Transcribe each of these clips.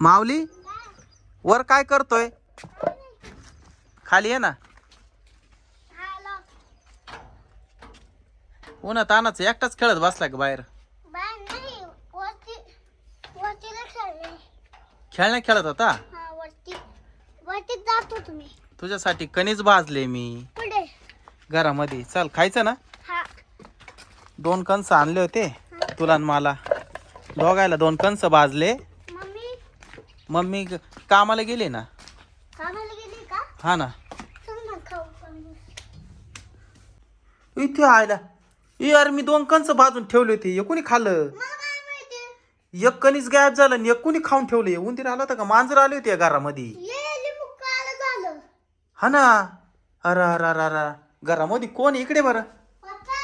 माऊली वर काय करतोय? खाली ये ना. उन्हा तानाच एकटाच खेळत बसला का बाहेर? खेळण्या खेळत होता? तुझ्यासाठी कणीच भाजले मी. घरामध्ये. चल खायचं ना? हा. दोन कंस आणले होते तुला मला. दोघायला दोन कंस भाजले. मम्मी ग- कामाला गेली ना? कामाला गेली का? हा ना. चल ना खाऊ पण. इथे आयला. ए यार मी दोन कंस भाजून ठेवले होते. हे कोणी खाल्लं? मला काय माहिती? एक कणीस गायब झालं आणि एक कोणी खाऊन ठेवले. उंदीर आला होता का? मांजर आले होते या घरामध्ये. ये लिंबू काला झालं. हा ना. अरे अरे अरे अरे घरामध्ये कोण आहे? इकडे बरं. पप्पा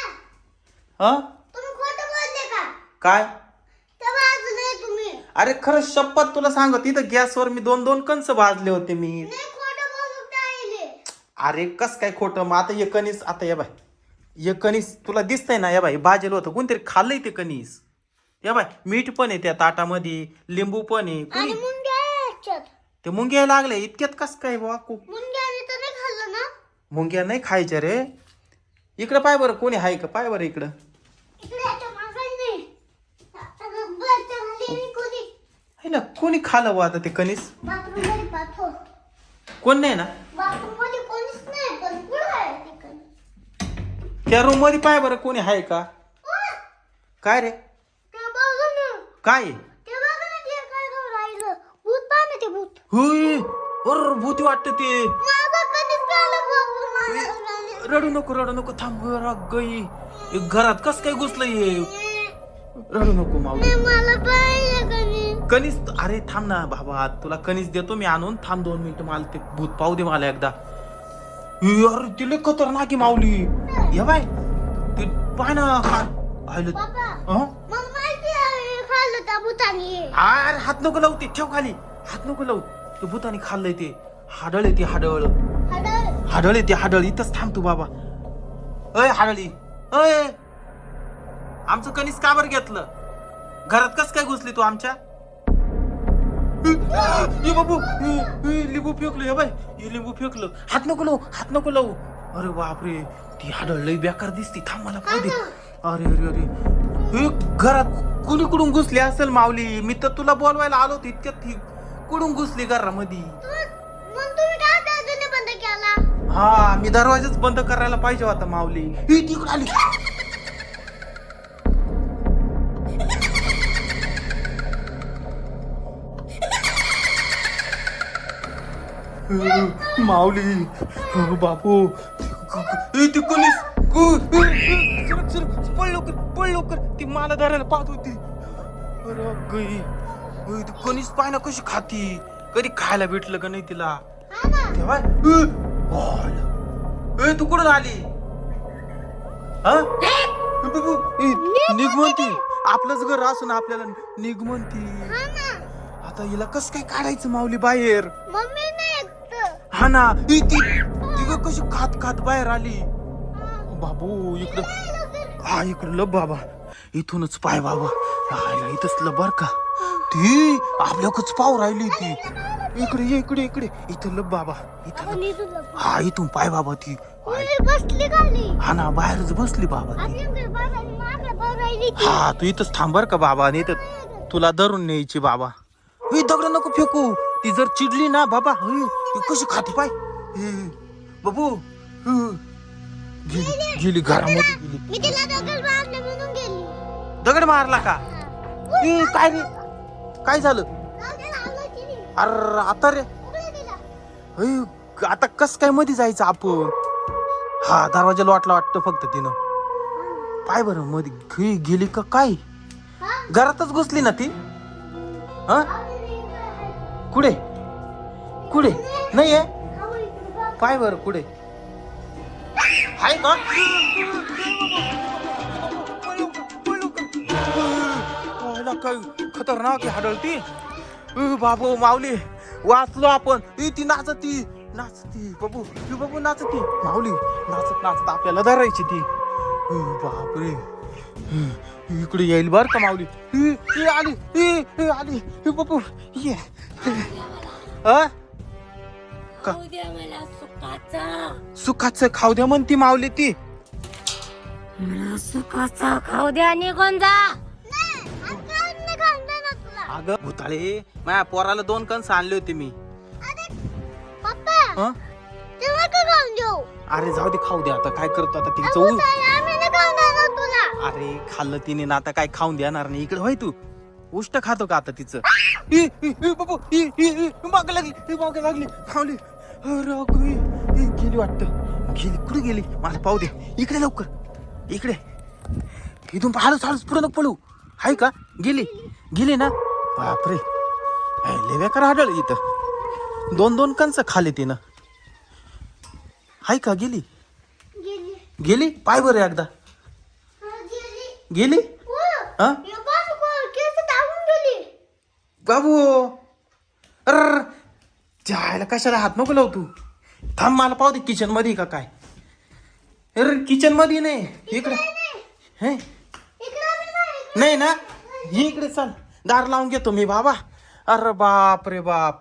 हा? तुम्ही खोटं बोलले का? काय? अरे खरं शपथ तुला सांग तिथं गॅसवर मी दोन दोन कंस भाजले होते मी. अरे कस काय खोटं? मग आता हे कणीस आता या बाय हे कणीस तुला दिसतंय ना या बाई भाजेल होतं. कोणतरी खाल्लंय ते कणीस. या बाय मीठ पण आहे त्या ताटामध्ये लिंबू पण आहे. कोणी ते मुंग्या लागले इतक्यात कस काय ना? मुंग्या नाही खायच्या रे. इकडं पाय बरं कोणी आहे का? पाय बरं इकडे याच्या मागाने अगं बरच्या खाली कोणी आहे ना कोणी खाल्लं बुवा आता ते कणीस? बाथरूममध्ये पाठव कोण नाही ना? बाथरूममध्ये कोणीच नाही पण कुठं आहे तिकडे त्या रूममध्ये पाय बरं कोणी आहे का? काय रे? ते बघा ना काय? आहे? ते बघा ना ते काय करून राहिलं. भूत पहा ना ते भूत. हुई अर भूती वाटत ते. माझं कधीच झालं बाबू माझं रडू नको रडू नको थांब रग गई. हे घरात कस काय घुसलं हे? रडू नको माऊली कणीस अरे थांब ना बाबा तुला कणीस देतो मी आणून. थांब दोन मिनिटं मला ते भूत पाहू दे मला एकदा. अरे तिले खतरनाक आहे माऊली. हे बाय ते पाय ना अरे हात नको लावू ते ठेव खाली. हात नको लावू. ते भूताने खाल्लंय ते. हाडळ आहे ते हाडळ. हाडळ. हाडळ आहे ते हाडळ. इथंच थांब तू बाबा. अय हाडळी. अय. आमचं कणीस का बरं घेतलं? घरात कस काय घुसली तू आमच्या? ये बाबू लिंबू फेकलं हे बाय हे लिंबू फेकलं. हात नको लावू हात नको लावू. अरे बापरे ती हाडळ लई बेकार दिसती. थांब मला पाहू दे. अरे अरे अरे. हे घरात कुणी कुठून घुसली असेल माऊली? मी तर तुला बोलवायला आलो होतो इतक्यात ती कुठून घुसली घरामध्ये? हा मी दरवाजाच बंद करायला पाहिजे होता माऊली. ही तिकडे आली. माऊली बापू ती कोणीस? सरक, सरक, पळ लवकर पळ लवकर ती मला धरायला पाहत होती. अरे गई अय, ती कणीस पाय ना कशी खाती? कधी खायला भेटलं का नाही तिला? तेव्हा ए, तू कुठून आली? हा? म्हणती. आपलंच घर असून आपल्याला निघ म्हणती. हा ना आता हिला कस काय काढायचं माऊली बाहेर? मम्मी हा ना ए, ती ती गं कशी खात खात बाहेर आली. बाबू इकडं. हा इकडं लब बाबा. इथूनच पाय बाबा. राहिला इथंच लब बर का. ती आपल्याकच पाव राहिली ती. इकडे ये इकडे इकडे. इथं लब बाबा. इथं हा इथून पाय बाबा ती. हा ना बाहेरच बसली बाबा ती. हा तू इथंच थांब बर का बाबा नाही तर तुला धरून न्यायची बाबा. हे दगड नको फेकू. ती जर चिडली ना बाबा ती कशी खाती पाय? बाबू. गेली गेली घरामध्ये गेली. दगड मारले का? ए, काय रे? काय झालं? अर आता रे. आता कस काय मध्ये जायचं आपण? हा दरवाजा लोटला वाटतं फक्त तिनं. पाय बरं मध्ये गेली का काय? घरातच घुसली ना ती? हा. कुठे? कुठे? नाही आहे पाय बरं कुठे? आहे का काय खतरनाक आहे बाबू माऊली वाचलो आपण. ती नाचती नाचती. बाबू ए, बाबू नाचती. माऊली नाचत नाचत आपल्याला धरायची ती. बापरे. इकडे येईल बर का माऊली? आली आली. बापू ये. अ? का? खाऊ द्या मला सुखाचा. खाऊ द्या म्हणती माऊली ती. मला सुखाचा खाऊ द्या निघून जा. अगं भुताळे माझ्या पोराला दोन कणस आणले होते मी. अरे, हं? जाऊ दे खाऊ दे आता. काय करतो आता? ती चव अरे खाल्लं तिने ना आता काय खाऊन देणार नाही. इकडे होय तू. उष्ट खातो का आता तिचं? माग लागली माग लागली. खावली. गेली वाटतं. गेली. कुठे गेली? मला पाहू दे. इकडे लवकर. इकडे. इथून हळूच हळूच पुढे नको पळू. हाय का? गेली. गेली ना? बापरे. बेकार आढळ इथं. दोन दोन कंच खाली तिनं. हाय का? गेली. गेली. पाय बरं एकदा. गेली. हा. बाबू! अर जायला कशाला हात नको लावू तू? थांब मला पाहू दे किचनमध्ये का काय. अरे किचनमध्ये नाही. इकडे हे? नाही. नाही ना? इकडे चल. दार लावून घेतो मी बाबा. अरे बाप रे बाप.